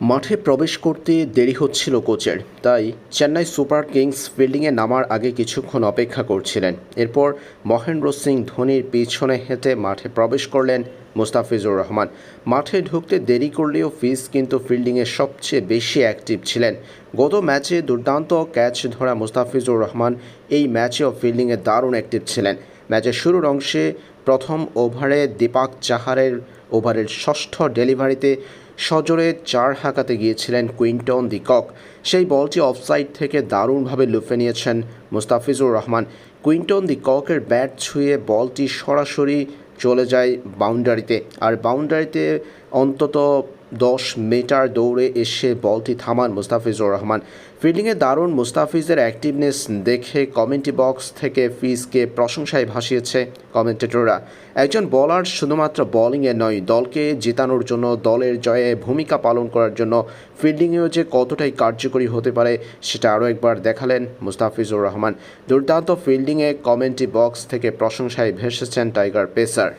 মাঠে প্রবেশ করতে দেরি হচ্ছিল কোচের, তাই চেন্নাই সুপার কিংস ফিল্ডিংয়ে নামার আগে কিছুক্ষণ অপেক্ষা করছিলেন। এরপর মহেন্দ্র সিং ধোনির পিছনে হেঁটে মাঠে প্রবেশ করলেন মুস্তাফিজুর রহমান। মাঠে ঢুকতে দেরি করলেও ফিজ কিন্তু ফিল্ডিংয়ে সবচেয়ে বেশি অ্যাক্টিভ ছিলেন। গত ম্যাচে দুর্দান্ত ক্যাচ ধরা মুস্তাফিজুর রহমান এই ম্যাচেও ফিল্ডিংয়ে দারুণ অ্যাক্টিভ ছিলেন। ম্যাচের শুরুর অংশে প্রথম ওভারে দীপাক চাহারের ওভারের ষষ্ঠ ডেলিভারিতে সজোরে চার হাঁকাতে গিয়েছিলেন কুইন্টন দিকক সেই বলটি অফসাইড থেকে দারুণভাবে লুফে নিয়েছেন মুস্তাফিজুর রহমান। কুইন্টন দিককের ব্যাট ছুঁয়ে বলটি সরাসরি চলে যায় বাউন্ডারিতে। আর বাউন্ডারিতে অন্তত দশ মিটার দৌড়ে এসে বলটি থামান মুস্তাফিজুর রহমান। ফিল্ডিংয়ে দারুণ মুস্তাফিজের অ্যাক্টিভনেস দেখে কমেন্টি বক্স থেকে ফিজকে প্রশংসায় ভাসিয়েছে কমেন্টেটররা। একজন বলার শুধুমাত্র বোলিংয়ে নয়, দলকে জেতানোর জন্য, দলের জয়ে ভূমিকা পালন করার জন্য ফিল্ডিংয়েও যে কতটাই কার্যকরী হতে পারে, সেটা আরও একবার দেখালেন মুস্তাফিজুর রহমান। দুর্দান্ত ফিল্ডিংয়ে কমেন্টি বক্স থেকে প্রশংসায় ভেসেছেন টাইগার পেসার।